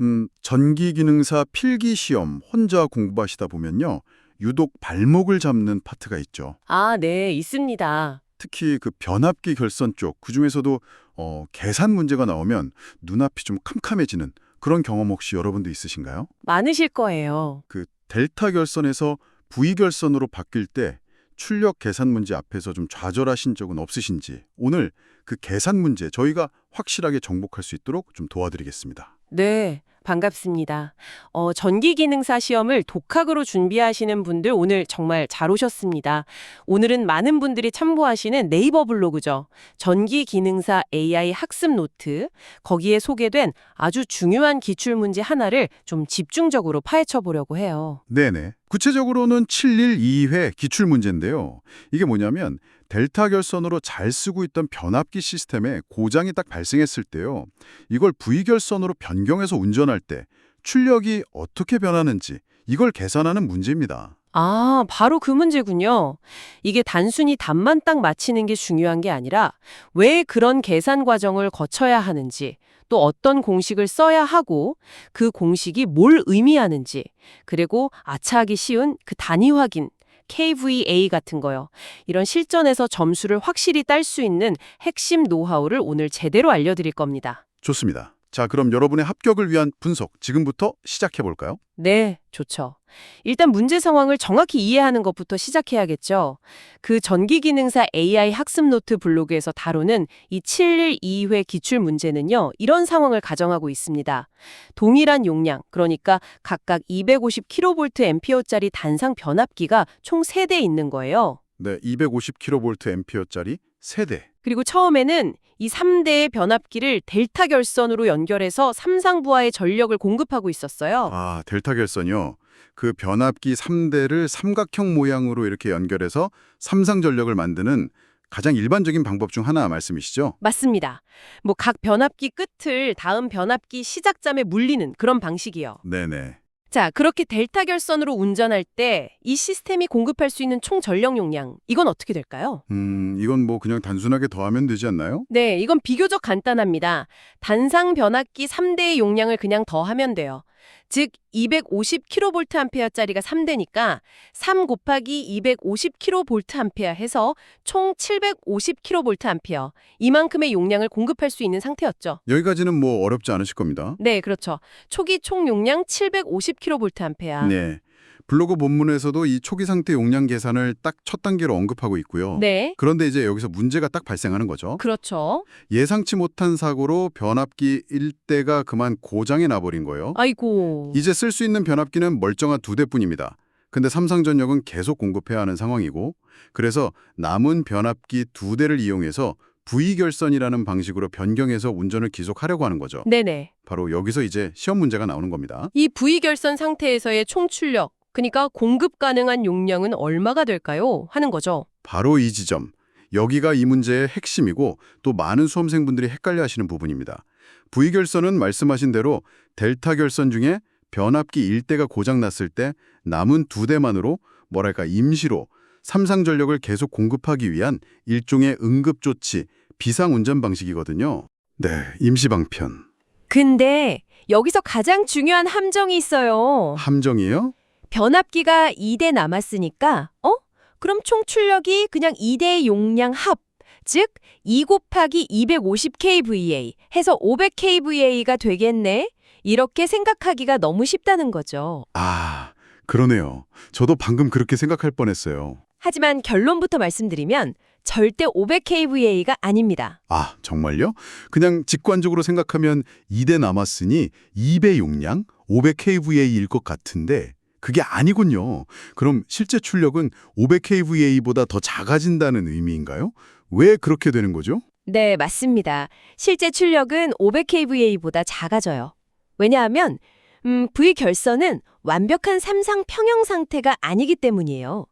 음, 전기 기능사 필기 시험 혼자 공부하시다 보면요. 유독 발목을 잡는 파트가 있죠. 아, 네, 있습니다. 특히 그 변압기 결선 쪽, 그중에서도 어, 계산 문제가 나오면 눈앞이 좀 캄캄해지는 그런 경험 혹시 여러분도 있으신가요? 많으실 거예요. 그 델타 결선에서 V 결선으로 바뀔 때 출력 계산 문제 앞에서 좀 좌절하신 적은 없으신지 오늘 그 계산 문제 저희가 확실하게 정복할 수 있도록 좀 도와드리겠습니다. 네, 반갑습니다. 어, 전기기능사 시험을 독학으로 준비하시는 분들 오늘 정말 잘 오셨습니다. 오늘은 많은 분들이 참고하시는 네이버 블로그죠. 전기기능사 AI 학습 노트. 거기에 소개된 아주 중요한 기출문제 하나를 좀 집중적으로 파헤쳐 보려고 해요. 네네. 구체적으로는 712회 기출 문제인데요. 이게 뭐냐면 델타 결선으로 잘 쓰고 있던 변압기 시스템에 고장이 딱 발생했을 때요. 이걸 V 결선으로 변경해서 운전할 때 출력이 어떻게 변하는지 이걸 계산하는 문제입니다. 아, 바로 그 문제군요. 이게 단순히 답만 딱 맞히는 게 중요한 게 아니라 왜 그런 계산 과정을 거쳐야 하는지, 또 어떤 공식을 써야 하고 그 공식이 뭘 의미하는지, 그리고 아차하기 쉬운 그 단위 확인, KVA 같은 거요. 이런 실전에서 점수를 확실히 딸 수 있는 핵심 노하우를 오늘 제대로 알려드릴 겁니다. 좋습니다. 자, 그럼 여러분의 합격을 위한 분석 지금부터 시작해 볼까요? 네, 좋죠. 일단 문제 상황을 정확히 이해하는 것부터 시작해야겠죠. 그 전기기능사 AI 학습 노트 블로그에서 다루는 이 712회 기출 문제는요, 이런 상황을 가정하고 있습니다. 동일한 용량, 그러니까 각각 250kVA짜리 단상 변압기가 총 3대 있는 거예요. 네, 250kVA짜리 세대. 그리고 처음에는 이 3대의 변압기를 델타 결선으로 연결해서 삼상부하의 전력을 공급하고 있었어요. 아, 델타 결선이요. 그 변압기 3대를 삼각형 모양으로 이렇게 연결해서 삼상 전력을 만드는 가장 일반적인 방법 중 하나 말씀이시죠? 맞습니다. 뭐 각 변압기 끝을 다음 변압기 시작점에 물리는 그런 방식이요. 네네. 자, 그렇게 델타 결선으로 운전할 때 이 시스템이 공급할 수 있는 총 전력 용량 이건 어떻게 될까요? 음, 이건 뭐 그냥 단순하게 더하면 되지 않나요? 네, 이건 비교적 간단합니다. 단상 변압기 3대의 용량을 그냥 더하면 돼요. 즉 250kVA짜리가 3대니까 3 곱하기 250kVA 해서 총 750kVA 이만큼의 용량을 공급할 수 있는 상태였죠. 여기까지는 뭐 어렵지 않으실 겁니다. 네, 그렇죠. 초기 총 용량 750kVA. 네. 블로그 본문에서도 이 초기 상태 용량 계산을 딱 첫 단계로 언급하고 있고요. 네, 그런데 이제 여기서 문제가 딱 발생하는 거죠. 그렇죠. 예상치 못한 사고로 변압기 1대가 그만 고장이 나버린 거예요. 아이고. 이제 쓸 수 있는 변압기는 멀쩡한 두 대뿐입니다. 근데 삼성전력은 계속 공급해야 하는 상황이고 그래서 남은 변압기 두 대를 이용해서 V결선이라는 방식으로 변경해서 운전을 계속하려고 하는 거죠. 네네. 바로 여기서 이제 시험 문제가 나오는 겁니다. 이 V결선 상태에서의 총 출력, 그러니까 공급 가능한 용량은 얼마가 될까요? 하는 거죠. 바로 이 지점. 여기가 이 문제의 핵심이고 또 많은 수험생분들이 헷갈려 하시는 부분입니다. V결선은 말씀하신 대로 델타 결선 중에 변압기 1대가 고장났을 때 남은 두 대만으로 뭐랄까 임시로 삼상 전력을 계속 공급하기 위한 일종의 응급조치, 비상운전 방식이거든요. 네, 임시방편. 근데 여기서 가장 중요한 함정이 있어요. 함정이에요? 변압기가 2대 남았으니까, 어? 그럼 총 출력이 그냥 2대의 용량 합, 즉, 2 곱하기 250kVA 해서 500kVA가 되겠네? 이렇게 생각하기가 너무 쉽다는 거죠. 아, 그러네요. 저도 방금 그렇게 생각할 뻔했어요. 하지만 결론부터 말씀드리면 절대 500kVA가 아닙니다. 아, 정말요? 그냥 직관적으로 생각하면 2대 남았으니 2배 용량 500kVA일 것 같은데 그게 아니군요. 그럼 실제 출력은 500kVA보다 더 작아진다는 의미인가요? 왜 그렇게 되는 거죠? 네, 맞습니다. 실제 출력은 500kVA보다 작아져요. 왜냐하면 음, V 결선은 완벽한 삼상 평형 상태가 아니기 때문이에요.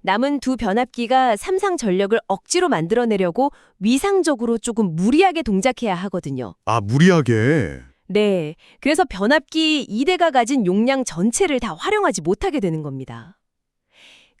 남은 두 변압기가 삼상 전력을 억지로 만들어내려고 위상적으로 조금 무리하게 동작해야 하거든요. 아, 무리하게. 네, 그래서 변압기 2대가 가진 용량 전체를 다 활용하지 못하게 되는 겁니다.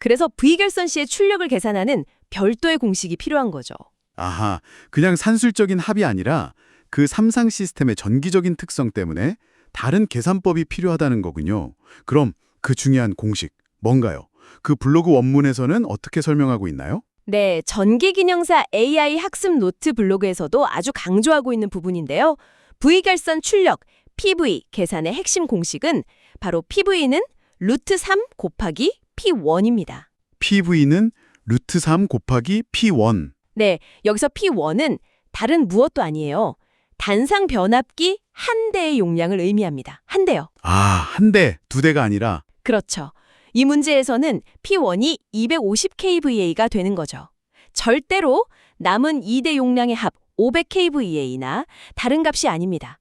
그래서 V결선 시의 출력을 계산하는 별도의 공식이 필요한 거죠. 아하, 그냥 산술적인 합이 아니라 그 삼상 시스템의 전기적인 특성 때문에 다른 계산법이 필요하다는 거군요. 그럼 그 중요한 공식 뭔가요? 그 블로그 원문에서는 어떻게 설명하고 있나요? 네, 전기기념사 AI 학습 노트 블로그에서도 아주 강조하고 있는 부분인데요. V결선 출력, PV 계산의 핵심 공식은 바로 PV는 루트 3 곱하기 P1입니다. PV는 루트 3 곱하기 P1. 네, 여기서 P1은 다른 무엇도 아니에요. 단상 변압기 한 대의 용량을 의미합니다. 한 대요. 아, 한 대, 두 대가 아니라 그렇죠. 이 문제에서는 P1이 250kVA가 되는 거죠. 절대로 남은 2대 용량의 합 500kVA나 다른 값이 아닙니다.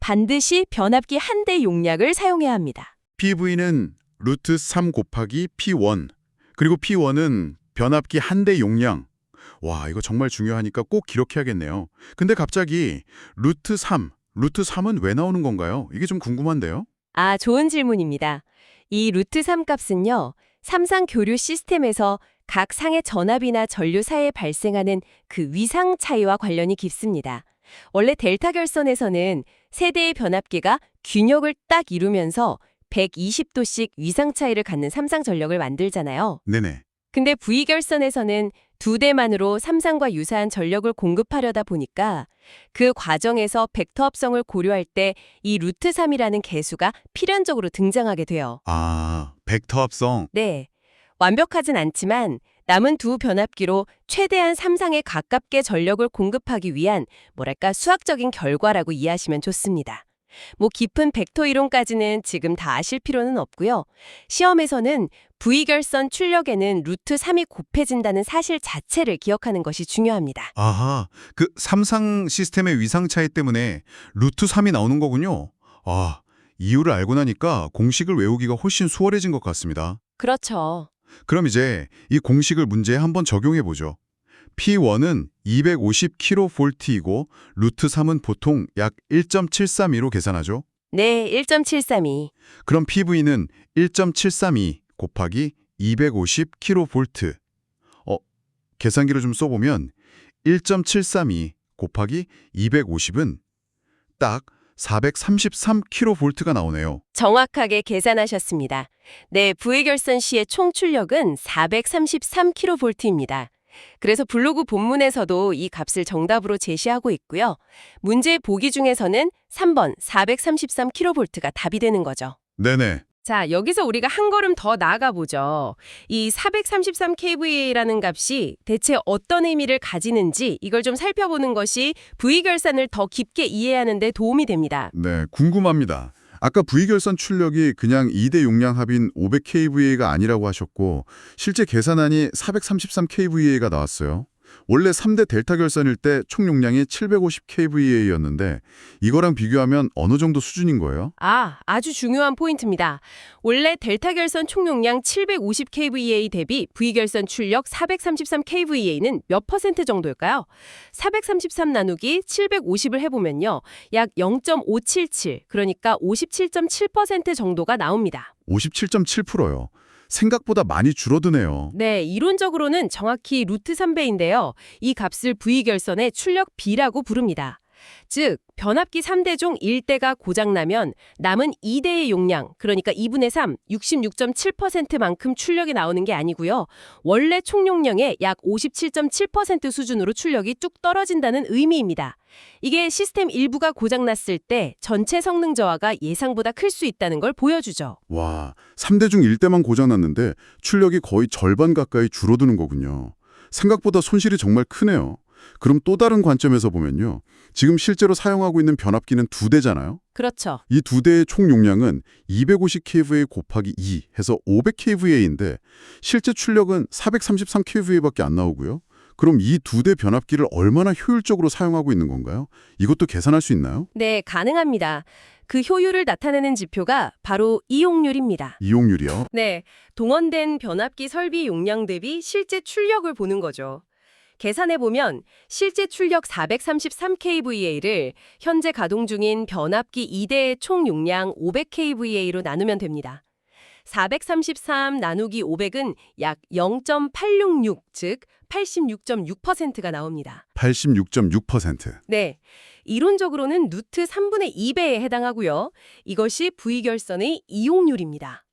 반드시 변압기 한 대 용량을 사용해야 합니다. PV는 루트 3 곱하기 P1. 그리고 P1은 변압기 한 대 용량. 와, 이거 정말 중요하니까 꼭 기록해야겠네요. 근데 갑자기 루트 3, 루트 3은 왜 나오는 건가요? 이게 좀 궁금한데요. 아, 좋은 질문입니다. 이 루트 3 값은요. 삼상 교류 시스템에서 각 상의 전압이나 전류 사이에 발생하는 그 위상 차이와 관련이 깊습니다. 원래 델타 결선에서는 세대의 변압기가 균역을 딱 이루면서 120도씩 위상 차이를 갖는 삼상 전력을 만들잖아요. 네네. 근데 V 결선에서는 두 대만으로 삼상과 유사한 전력을 공급하려다 보니까 그 과정에서 벡터 합성을 고려할 때 이 루트 3이라는 개수가 필연적으로 등장하게 돼요. 아, 벡터 합성. 네. 완벽하진 않지만 남은 두 변압기로 최대한 삼상에 가깝게 전력을 공급하기 위한 뭐랄까 수학적인 결과라고 이해하시면 좋습니다. 뭐 깊은 벡터 이론까지는 지금 다 아실 필요는 없고요. 시험에서는 V결선 출력에는 루트 3이 곱해진다는 사실 자체를 기억하는 것이 중요합니다. 아하, 그 삼상 시스템의 위상 차이 때문에 루트 3이 나오는 거군요. 아, 이유를 알고 나니까 공식을 외우기가 훨씬 수월해진 것 같습니다. 그렇죠. 그럼 이제 이 공식을 문제에 한번 적용해 보죠. P1은 250kV이고 루트 3은 보통 약 1.732로 계산하죠. 네, 1.732. 그럼 PV는 1.732 곱하기 250kV. 어, 계산기를 좀 써보면 1.732 곱하기 250은 딱 433kV가 나오네요. 정확하게 계산하셨습니다. 네, V결선 시의 총 출력은 433kV입니다. 그래서 블로그 본문에서도 이 값을 정답으로 제시하고 있고요. 문제 보기 중에서는 3번 433kV가 답이 되는 거죠. 네네. 자, 여기서 우리가 한 걸음 더 나아가 보죠. 이 433kVA라는 값이 대체 어떤 의미를 가지는지 이걸 좀 살펴보는 것이 V결산을 더 깊게 이해하는 데 도움이 됩니다. 네, 궁금합니다. 아까 V결선 출력이 그냥 2대 용량 합인 500kVA가 아니라고 하셨고 실제 계산안이 433kVA가 나왔어요. 원래 3대 델타 결선일 때 총 용량이 750kVA였는데 이거랑 비교하면 어느 정도 수준인 거예요? 아, 아주 중요한 포인트입니다. 원래 델타 결선 총 용량 750kVA 대비 V 결선 출력 433kVA는 몇 퍼센트 정도일까요? 433 나누기 750을 해보면요. 약 0.577, 그러니까 57.7% 정도가 나옵니다. 57.7%요. 생각보다 많이 줄어드네요. 네, 이론적으로는 정확히 루트 3배인데요. 이 값을 V 결선의 출력 B라고 부릅니다. 즉, 변압기 3대 중 1대가 고장나면 남은 2대의 용량, 그러니까 2분의 3, 66.7%만큼 출력이 나오는 게 아니고요. 원래 총용량의 약 57.7% 수준으로 출력이 뚝 떨어진다는 의미입니다. 이게 시스템 일부가 고장났을 때 전체 성능 저하가 예상보다 클 수 있다는 걸 보여주죠. 와, 3대 중 1대만 고장났는데 출력이 거의 절반 가까이 줄어드는 거군요. 생각보다 손실이 정말 크네요. 그럼 또 다른 관점에서 보면요. 지금 실제로 사용하고 있는 변압기는 두 대잖아요. 그렇죠. 이 두 대의 총 용량은 250kVA 곱하기 2 해서 500kVA인데 실제 출력은 433kVA밖에 안 나오고요. 그럼 이 두 대 변압기를 얼마나 효율적으로 사용하고 있는 건가요? 이것도 계산할 수 있나요? 네, 가능합니다. 그 효율을 나타내는 지표가 바로 이용률입니다. 이용률이요? 네, 동원된 변압기 설비 용량 대비 실제 출력을 보는 거죠. 계산해 보면 실제 출력 433kVA를 현재 가동 중인 변압기 2대의 총 용량 500kVA로 나누면 됩니다. 433 나누기 500은 약 0.866, 즉 86.6%가 나옵니다. 86.6%. 네. 이론적으로는 루트 3분의 2배에 해당하고요. 이것이 V결선의 이용률입니다.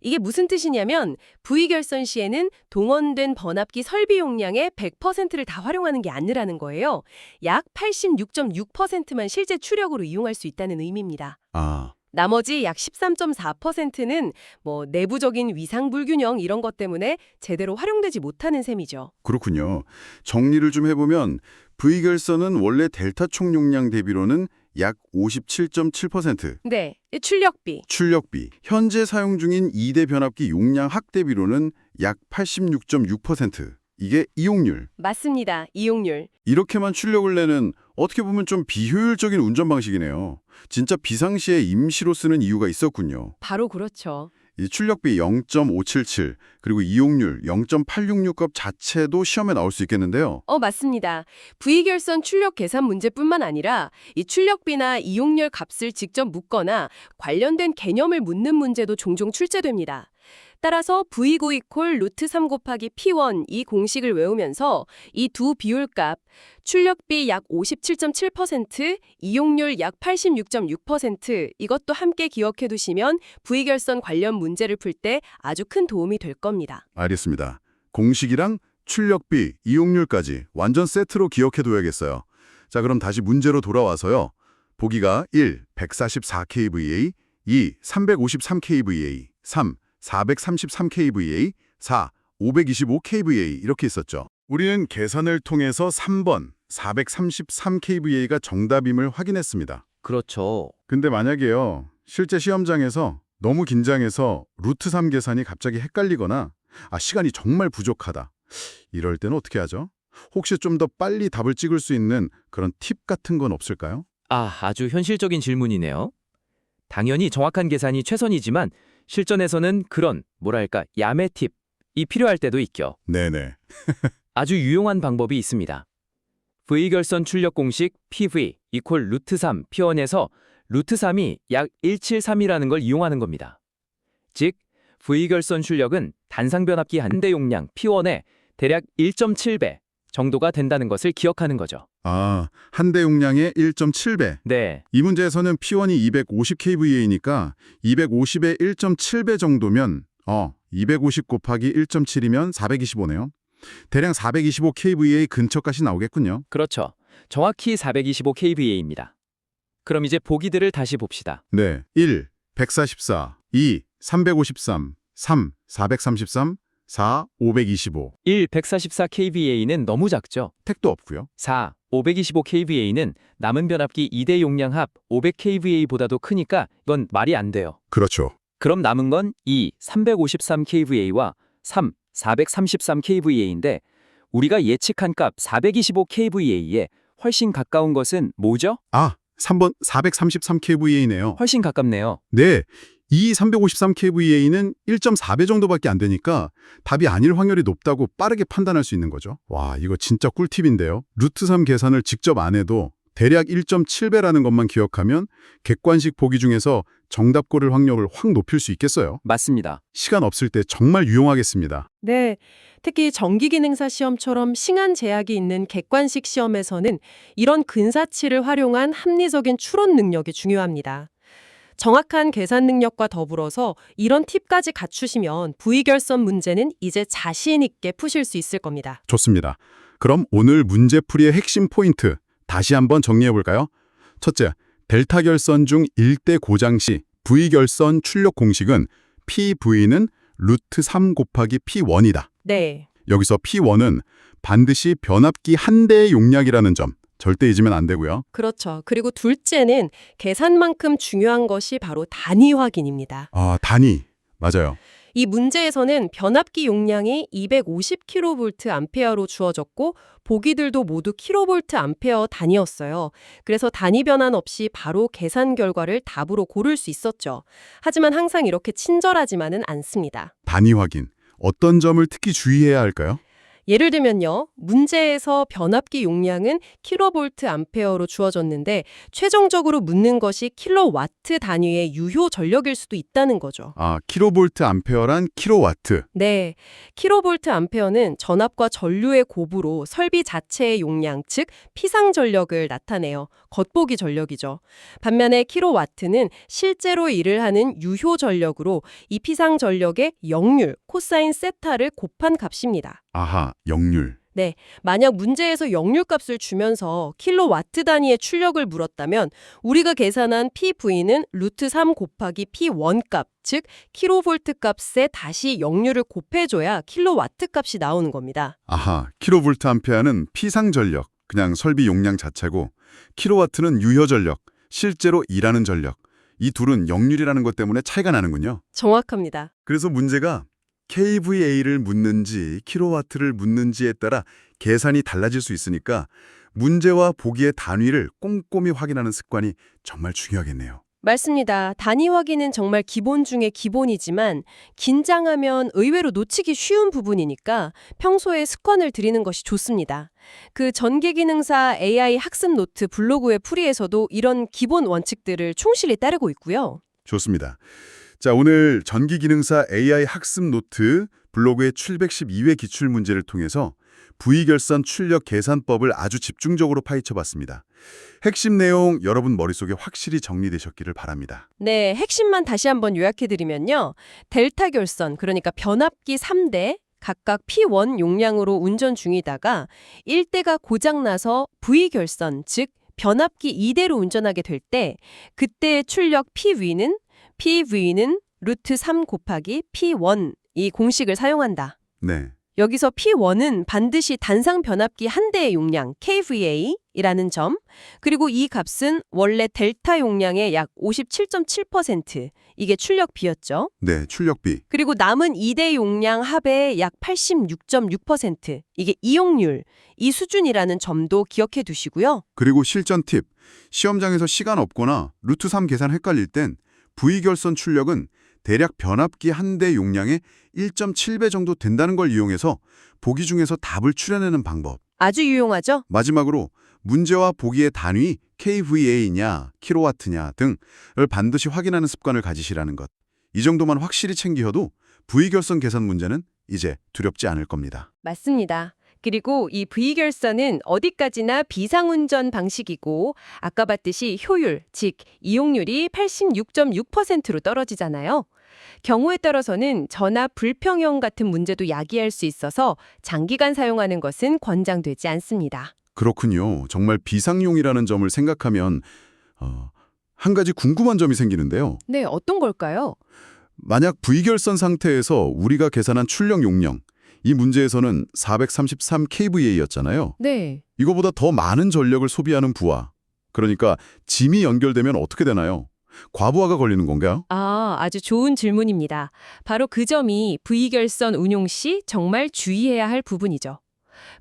이게 무슨 뜻이냐면 V결선 시에는 동원된 번압기 설비 용량의 100%를 다 활용하는 게 아니라는 거예요. 약 86.6%만 실제 추력으로 이용할 수 있다는 의미입니다. 아, 나머지 약 13.4%는 뭐 내부적인 위상 불균형 이런 것 때문에 제대로 활용되지 못하는 셈이죠. 그렇군요. 정리를 좀 해보면 V결선은 원래 델타 총 용량 대비로는 약 57.7%, 네, 이 출력비. 출력비, 현재 사용 중인 2대 변압기 용량 확 대비로는 약 86.6%. 이게 이용률. 맞습니다. 이용률. 이렇게만 출력을 내는 어떻게 보면 좀 비효율적인 운전 방식이네요. 진짜 비상시에 임시로 쓰는 이유가 있었군요. 바로 그렇죠. 이 출력비 0.577 그리고 이용률 0.866값 자체도 시험에 나올 수 있겠는데요. 어, 맞습니다. V결선 출력 계산 문제뿐만 아니라 이 출력비나 이용률 값을 직접 묻거나 관련된 개념을 묻는 문제도 종종 출제됩니다. 따라서 V9 이콜 루트 3 곱하기 P1 이 공식을 외우면서 이 두 비율값 출력비 약 57.7%, 이용률 약 86.6% 이것도 함께 기억해 두시면 V결선 관련 문제를 풀 때 아주 큰 도움이 될 겁니다. 알겠습니다. 공식이랑 출력비, 이용률까지 완전 세트로 기억해둬야겠어요. 자, 그럼 다시 문제로 돌아와서요. 보기가 1. 144kVA 2. 353kVA 3. 433kVA 4. 525kVA 이렇게 있었죠. 우리는 계산을 통해서 3번 433kVA가 정답임을 확인했습니다. 그렇죠. 근데 만약에요. 실제 시험장에서 너무 긴장해서 루트 3 계산이 갑자기 헷갈리거나 아 시간이 정말 부족하다. 이럴 때는 어떻게 하죠? 혹시 좀 더 빨리 답을 찍을 수 있는 그런 팁 같은 건 없을까요? 아, 아주 현실적인 질문이네요. 당연히 정확한 계산이 최선이지만 실전에서는 그런 뭐랄까 야매 팁이 필요할 때도 있죠. 네네. 아주 유용한 방법이 있습니다. V결선 출력 공식 PV 이퀄 루트 3 P1에서 루트 3이 약 173이라는 걸 이용하는 겁니다. 즉, V결선 출력은 단상 변압기 한 대 용량 P1의 대략 1.7배 정도가 된다는 것을 기억하는 거죠. 아, 한 대 용량의 1.7배. 네, 이 문제에서는 P1이 250kVA니까 250의 1.7배 정도면 어, 250 곱하기 1.7이면 425네요. 대략 425kVA 근처까지 나오겠군요. 그렇죠. 정확히 425kVA입니다. 그럼 이제 보기들을 다시 봅시다. 네. 1. 144 2. 353 3. 433 4. 525 1. 144kVA는 너무 작죠. 택도 없고요. 4. 525kVA는 남은 변압기 2대 용량 합 500kVA보다도 크니까 이건 말이 안 돼요. 그렇죠. 그럼 남은 건 2. 353kVA와 3. 433kVA인데 우리가 예측한 값 425kVA에 훨씬 가까운 것은 뭐죠? 아, 3번 433kVA네요. 훨씬 가깝네요. 네. 이 353kVA는 1.4배 정도밖에 안 되니까 답이 아닐 확률이 높다고 빠르게 판단할 수 있는 거죠. 와, 이거 진짜 꿀팁인데요. 루트 3 계산을 직접 안 해도 대략 1.7배라는 것만 기억하면 객관식 보기 중에서 정답 고를 확률을 확 높일 수 있겠어요. 맞습니다. 시간 없을 때 정말 유용하겠습니다. 네. 특히 정기기능사 시험처럼 시간 제약이 있는 객관식 시험에서는 이런 근사치를 활용한 합리적인 추론 능력이 중요합니다. 정확한 계산 능력과 더불어서 이런 팁까지 갖추시면 V결선 문제는 이제 자신 있게 푸실 수 있을 겁니다. 좋습니다. 그럼 오늘 문제풀이의 핵심 포인트 다시 한번 정리해 볼까요? 첫째, 델타 결선 중 1대 고장 시 V결선 출력 공식은 PV는 루트 3 곱하기 P1이다. 네. 여기서 P1은 반드시 변압기 한 대의 용량이라는 점 절대 잊으면 안 되고요. 그렇죠. 그리고 둘째는 계산만큼 중요한 것이 바로 단위 확인입니다. 아, 단위. 맞아요. 이 문제에서는 변압기 용량이 250kVA로 주어졌고 보기들도 모두 kVA 단위였어요. 그래서 단위 변환 없이 바로 계산 결과를 답으로 고를 수 있었죠. 하지만 항상 이렇게 친절하지만은 않습니다. 단위 확인. 어떤 점을 특히 주의해야 할까요? 예를 들면요. 문제에서 변압기 용량은 kVA로 주어졌는데 최종적으로 묻는 것이 킬로와트 단위의 유효 전력일 수도 있다는 거죠. 아, 킬로볼트 암페어란 킬로와트. 네, 킬로볼트 암페어는 전압과 전류의 곱으로 설비 자체의 용량, 즉 피상 전력을 나타내요. 겉보기 전력이죠. 반면에 킬로와트는 실제로 일을 하는 유효 전력으로 이 피상 전력의 역률, 코사인 세타를 곱한 값입니다. 아하, 역률. 만약 문제에서 역률값을 주면서 킬로와트 단위의 출력을 물었다면 우리가 계산한 PV는 루트 3 곱하기 P1 값, 즉 킬로볼트 값에 다시 역률을 곱해줘야 킬로와트 값이 나오는 겁니다. 아하, 킬로볼트 암페어는 피상 전력, 그냥 설비 용량 자체고 킬로와트는 유효 전력, 실제로 일하는 전력. 이 둘은 역률이라는 것 때문에 차이가 나는군요. 정확합니다. 그래서 문제가 KVA를 묻는지 킬로와트를 묻는지에 따라 계산이 달라질 수 있으니까 문제와 보기의 단위를 꼼꼼히 확인하는 습관이 정말 중요하겠네요. 맞습니다. 단위 확인은 정말 기본 중에 기본이지만 긴장하면 의외로 놓치기 쉬운 부분이니까 평소에 습관을 들이는 것이 좋습니다. 그 전개기능사 AI 학습 노트 블로그의 풀이에서도 이런 기본 원칙들을 충실히 따르고 있고요. 좋습니다. 자, 오늘 전기기능사 AI 학습 노트 블로그의 712회 기출 문제를 통해서 부위결선 출력 계산법을 아주 집중적으로 파헤쳐봤습니다. 핵심 내용 여러분 머릿속에 확실히 정리되셨기를 바랍니다. 네, 핵심만 다시 한번 요약해드리면요. 델타 결선, 그러니까 변압기 3대 각각 P1 용량으로 운전 중이다가 1대가 고장나서 V 결선, 즉 변압기 2대로 운전하게 될 때 그때의 출력 PV는 PV는 루트 3 곱하기 P1 이 공식을 사용한다. 네. 여기서 P1은 반드시 단상 변압기 한 대의 용량 KVA이라는 점, 그리고 이 값은 원래 델타 용량의 약 57.7% 이게 출력비였죠. 네, 출력비. 그리고 남은 2대 용량 합의 약 86.6% 이게 이용률, 이 수준이라는 점도 기억해 두시고요. 그리고 실전 팁. 시험장에서 시간 없거나 루트 3 계산 헷갈릴 땐 V결선 출력은 대략 변압기 한 대 용량의 1.7배 정도 된다는 걸 이용해서 보기 중에서 답을 추려내는 방법. 아주 유용하죠? 마지막으로 문제와 보기의 단위 KVA냐, 킬로와트냐 등을 반드시 확인하는 습관을 가지시라는 것. 이 정도만 확실히 챙기셔도 V결선 계산 문제는 이제 두렵지 않을 겁니다. 맞습니다. 그리고 이 V결선은 어디까지나 비상운전 방식이고 아까 봤듯이 효율, 즉 이용률이 86.6%로 떨어지잖아요. 경우에 따라서는 전압 불평형 같은 문제도 야기할 수 있어서 장기간 사용하는 것은 권장되지 않습니다. 그렇군요. 정말 비상용이라는 점을 생각하면 어, 한 가지 궁금한 점이 생기는데요. 네, 어떤 걸까요? 만약 V결선 상태에서 우리가 계산한 출력 용량, 이 문제에서는 433 kVA였잖아요. 네. 이거보다 더 많은 전력을 소비하는 부하, 그러니까 짐이 연결되면 어떻게 되나요? 과부하가 걸리는 건가요? 아, 아주 좋은 질문입니다. 바로 그 점이 V결선 운용 시 정말 주의해야 할 부분이죠.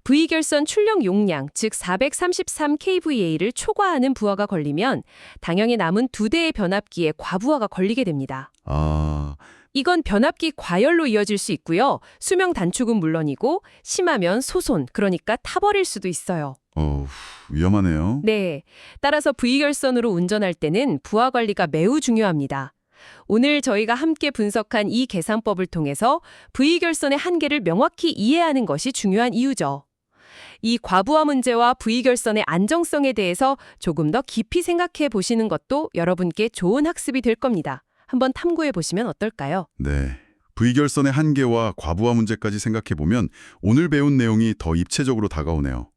V결선 출력 용량, 즉 433 kVA를 초과하는 부하가 걸리면 당연히 남은 두 대의 변압기에 과부하가 걸리게 됩니다. 아, 이건 변압기 과열로 이어질 수 있고요. 수명 단축은 물론이고 심하면 소손, 그러니까 타버릴 수도 있어요. 어, 위험하네요. 네. 따라서 V결선으로 운전할 때는 부하 관리가 매우 중요합니다. 오늘 저희가 함께 분석한 이 계산법을 통해서 V결선의 한계를 명확히 이해하는 것이 중요한 이유죠. 이 과부하 문제와 V결선의 안정성에 대해서 조금 더 깊이 생각해 보시는 것도 여러분께 좋은 학습이 될 겁니다. 한번 탐구해 보시면 어떨까요? 네. V결선의 한계와 과부하 문제까지 생각해보면 오늘 배운 내용이 더 입체적으로 다가오네요.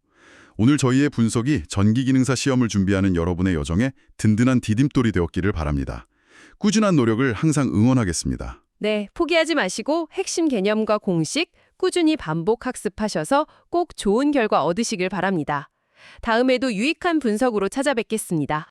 오늘 저희의 분석이 전기기능사 시험을 준비하는 여러분의 여정에 든든한 디딤돌이 되었기를 바랍니다. 꾸준한 노력을 항상 응원하겠습니다. 네, 포기하지 마시고 핵심 개념과 공식 꾸준히 반복 학습하셔서 꼭 좋은 결과 얻으시길 바랍니다. 다음에도 유익한 분석으로 찾아뵙겠습니다.